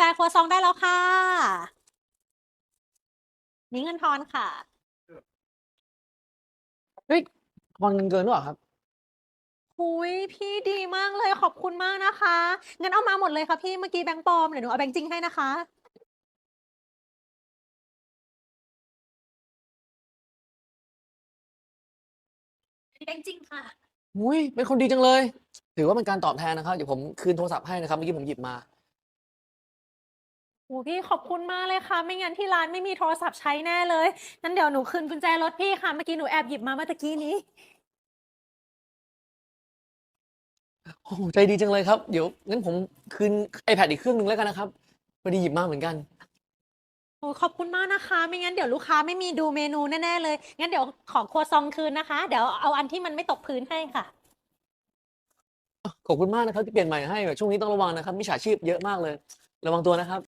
ฟครัวซองได้แล้วค่ะ นี่เงินทอนค่ะ เฮ้ยทอนเงินเกินหรือเปล่าครับ หุยพี่ดีมากเลยขอบคุณมากนะคะ งั้นเอามาหมดเลยค่ะพี่เมื่อกี้แบงค์ปลอมเดี๋ยวหนูเอาแบงค์จริงให้นะคะ แบงค์จริงค่ะ อุ้ยเป็นคนดีจังเลย ถือว่าเป็นการตอบแทนนะครับ เดี๋ยวผมคืนโทรศัพท์ให้นะครับ เมื่อกี้ผมหยิบมา โอ้พี่ขอบคุณมากเลยค่ะ ไม่งั้นที่ร้านไม่มีโทรศัพท์ใช้แน่เลยงั้นเดี๋ยวหนูคืนกุญแจรถพี่ค่ะ เมื่อกี้หนูแอบหยิบมาเมื่อตะกี้นี้ โอ้โหใจดีจังเลยครับ เดี๋ยวงั้นผมคืน iPad อีกเครื่องหนึงแล้วกันนะครับพอดีหยิบมาเหมือนกัน โอ้ขอบคุณมากนะคะ ไม่งั้นเดี๋ยวลูกค้าไม่มีดูเมนูแน่ๆเลย งั้นเดี๋ยวขอครัวซองคืนนะคะ เดี๋ยวเอาอันที่มันไม่ตกพื้นให้ค่ะ ขอบคุณมากนะครับที่เปลี่ยนใหม่ให้แบบช่วงนี้ต้องระวังนะครับมิจฉาชีพเยอะมากเลย ระวังตัวนะครับ